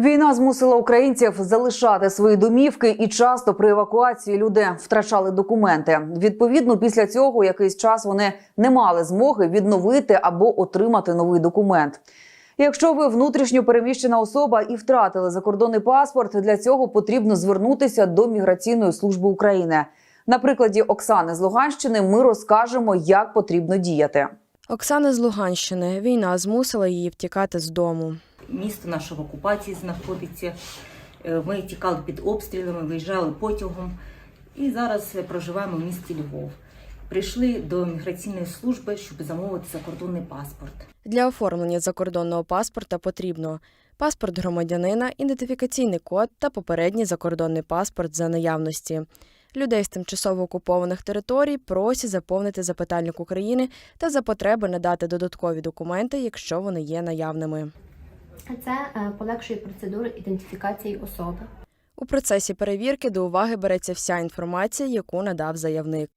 Війна змусила українців залишати свої домівки, і часто при евакуації люди втрачали документи. Відповідно, після цього якийсь час вони не мали змоги відновити або отримати новий документ. Якщо ви внутрішньо переміщена особа і втратили закордонний паспорт, для цього потрібно звернутися до міграційної служби України. На прикладі Оксани з Луганщини ми розкажемо, як потрібно діяти. Оксана з Луганщини. Війна змусила її втікати з дому. Місто наше в окупації знаходиться. Е, Ми тікали під обстрілами, виїжджали потягом і зараз е, проживаємо в місті Львов. Прийшли до міграційної служби, щоб замовити закордонний паспорт. Для оформлення закордонного паспорта потрібно паспорт громадянина, ідентифікаційний код та попередній закордонний паспорт за наявності. Людей з тимчасово окупованих територій просять заповнити запитальник України та за потреби надати додаткові документи, якщо вони є наявними. Це е, полегшує процедуру ідентифікації особи. У процесі перевірки до уваги береться вся інформація, яку надав заявник.